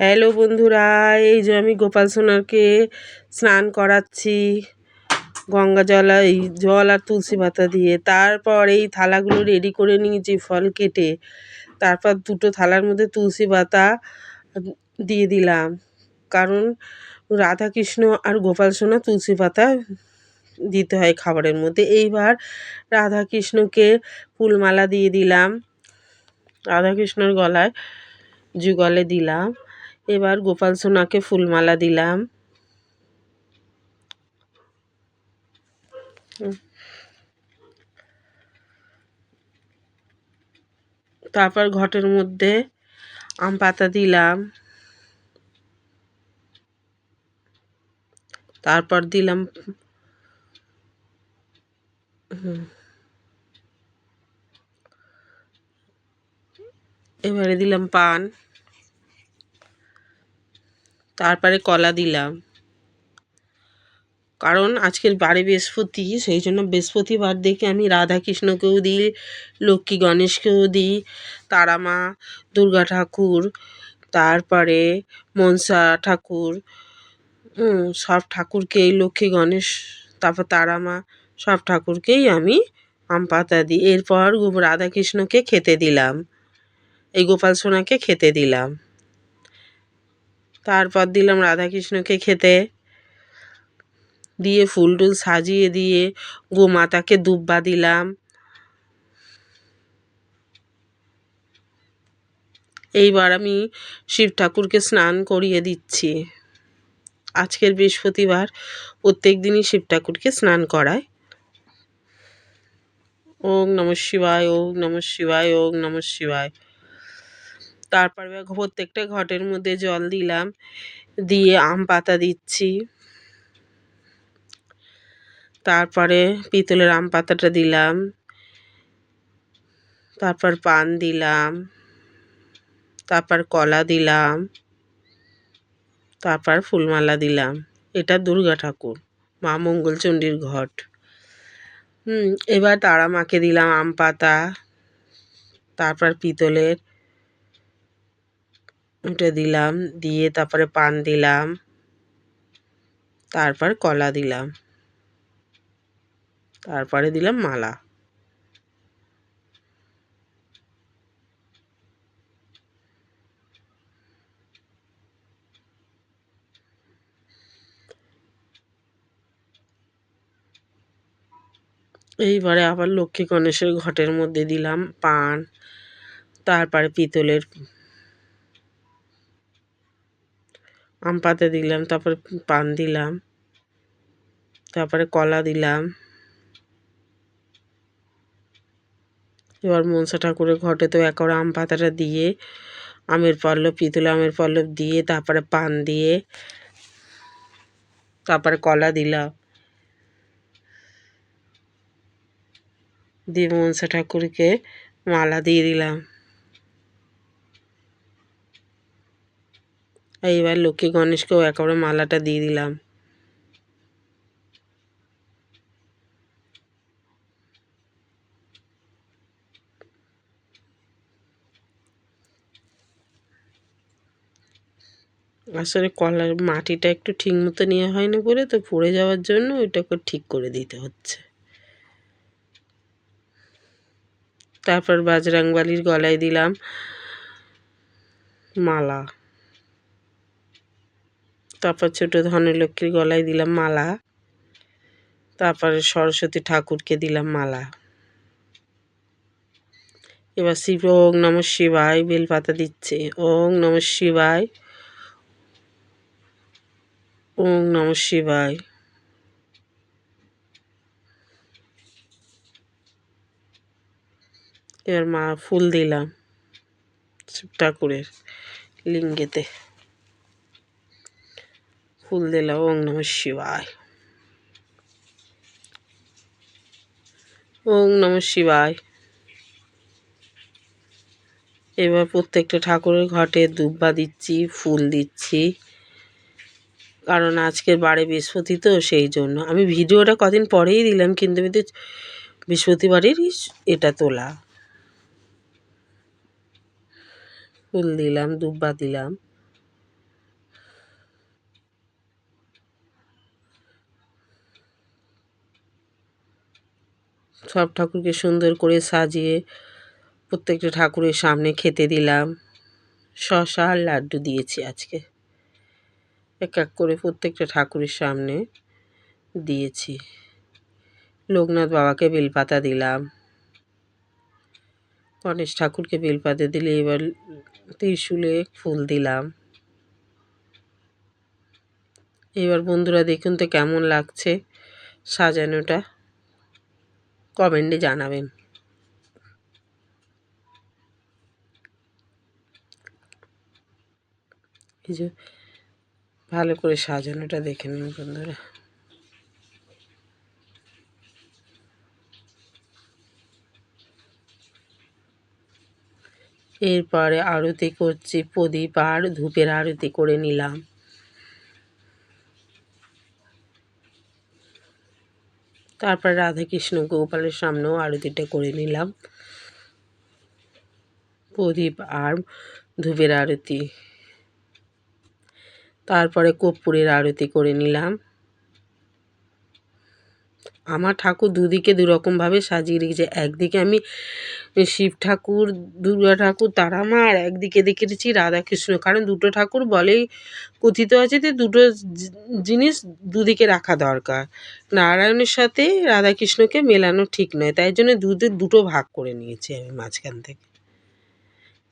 Hello বন্ধুরা, এই যে আমি গোপাল সোনারকে স্নান করাচ্ছি গঙ্গা জল, এই জল আর তুলসী পাতা দিয়ে। তারপর এই থালাগুলো রেডি করে নিয়েছি ফল কেটে। তারপর দুটো থালার মধ্যে তুলসী পাতা দিয়ে দিলাম। কারণ রাধা কৃষ্ণ আর গোপাল সোনা তুলসী পাতা দিতে হয় খাবারের মধ্যে। এইবার রাধা কৃষ্ণকে ফুলমালা দিয়ে দিলাম। রাধা কৃষ্ণর গলায় যুগলে দিলাম। এবার গোপাল সোনাকে ফুলমালা দিলাম। তারপর ঘটের মধ্যে আম পাতা দিলাম। তারপর দিলাম এবারে দিলাম পান। তারপরে কলা দিলাম। কারণ আজকের বারে বৃহস্পতি, সেই জন্য বৃহস্পতিবার দেখে আমি রাধা কৃষ্ণকেও দিই, লক্ষ্মী গণেশকেও দিই তারা মা দুর্গা ঠাকুর, তারপরে মনসা ঠাকুর সব ঠাকুরকেই লক্ষ্মী গণেশ, তারপর তারা মা সব ঠাকুরকেই আমি আম পাতা দিই। এরপর রাধাকৃষ্ণকে খেতে দিলাম। এই গোপাল সোনাকে খেতে দিলাম। তারপর দিলাম রাধাকৃষ্ণকে খেতে। দিয়ে ফুল টুল সাজিয়ে দিয়ে গোমাতাকে দুব্বা দিলাম। এইবার আমি শিব ঠাকুরকে স্নান করিয়ে দিচ্ছি। আজকের বৃহস্পতিবার, প্রত্যেক দিনই শিব ঠাকুরকে স্নান করায়। ওম নম শিবায়, ওম নম শিবায়, ওম নম শিবায়। তারপর প্রত্যেকটা ঘটের মধ্যে জল দিলাম, দিয়ে আম পাতা দিচ্ছি। তারপরে পিতলের আম পাতাটা দিলাম। তারপর পান দিলাম। তারপর কলা দিলাম। তারপর ফুলমালা দিলাম। এটা দুর্গা ঠাকুর, মা মঙ্গলচণ্ডীর ঘট। হুম, এবার তারা মাকে দিলাম আম পাতা, তারপর পিতলের ওটা দিলাম, দিয়ে তারপরে পান দিলাম, তারপর কলা দিলাম, তারপরে দিলাম মালা। এইবারে আবার লক্ষ্মী গণেশের ঘটের মধ্যে দিলাম পান, তারপরে পিতলের আম পাতা দিলাম, তারপরে পান দিলাম, তারপরে কলা দিলাম। এবার মনসা ঠাকুরের ঘটে তো একবার আম পাতাটা দিয়ে, আমের পল্লব, পিতলে আমের পল্লব দিয়ে, তারপরে পান দিয়ে, তারপরে কলা দিলাম। দিয়ে মনসা ঠাকুরকে মালা দিয়ে দিলাম। এইবার লক্ষ্মী গণেশকেও একেবারে মালাটা দিয়ে দিলাম। আসলে কলার মাটিটা একটু ঠিক মতো নেওয়া হয়নি বলে তো পড়ে যাওয়ার জন্য ওইটাকে ঠিক করে দিতে হচ্ছে। তারপর বাজরাংবালির গলায় দিলাম মালা। তারপর ছোটো ধনলক্ষ্মীর গলায় দিলাম মালা। তারপরে সরস্বতী ঠাকুরকে দিলাম মালা। এবার শিব, ওং নম শিবায় বেলপাতা দিচ্ছে। ওং নম শিবায়, ওং নম শিবায়। এবার মা ফুল দিলাম শিব ঠাকুরের লিঙ্গেতে। ফুল দিলাম ওং নম শিবায়। ওং নম শিবায়। এবার প্রত্যেকটা ঠাকুরের ঘটে দুব্বা দিচ্ছি, ফুল দিচ্ছি। কারণ আজকের বারে বৃহস্পতি তো, সেই জন্য। আমি ভিডিওটা কদিন পরেই দিলাম, কিন্তু আমি তো বৃহস্পতিবারেরই এটা তোলা। ফুল দিলাম, দুব্বা দিলাম। সব ঠাকুরকে সুন্দর করে সাজিয়ে প্রত্যেকটা ঠাকুরের সামনে খেতে দিলাম। শশা আর লাড্ডু দিয়েছি আজকে। এক এক করে প্রত্যেকটা ঠাকুরের সামনে দিয়েছি। লোকনাথ বাবাকে বেলপাতা দিলাম। গণেশ ঠাকুরকে বেলপাতা দিলে এবার ত্রিশুলে ফুল দিলাম। এবার বন্ধুরা দেখুন তো কেমন লাগছে সাজানোটা। কমেন্টে জানাবেন। এই যে ভালো করে সাজানোটা দেখে নিন বন্ধুরা। এরপরে আরতি করছি, প্রদীপ আর ধূপের আরতি করে নিলাম। তারপর রাধাকৃষ্ণ গোপালের সামনেও আরতিটা করে নিলাম। প্রদীপ আর ধূপের আরতি। তারপরে কর্পূরের আরতি করে নিলাম। আমার ঠাকুর দুদিকে দুরকমভাবে সাজিয়ে রেখেছে। একদিকে আমি শিব ঠাকুর, দুর্গা ঠাকুর তারা মা আর একদিকে দেখেছি রাধাকৃষ্ণ। কারণ দুটো ঠাকুর বলেই কথিত আছে যে দুটো জিনিস দুদিকে রাখা দরকার। নারায়ণের সাথে রাধাকৃষ্ণকে মেলানো ঠিক নয়, তাই জন্য দুধের দুটো ভাগ করে নিয়েছি আমি মাঝখান থেকে।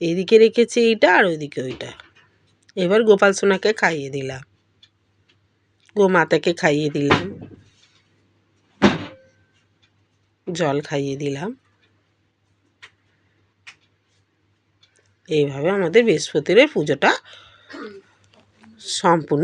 এদিকে রেখেছি এইটা আর ওইদিকে ওইটা। এবার গোপাল সোনাকে খাইয়ে দিলাম। গোমাতাকে খাইয়ে দিলাম। জল খাইয়ে দিলাম। এইভাবে আমাদের বৃহস্পতির পুজোটা সম্পূর্ণ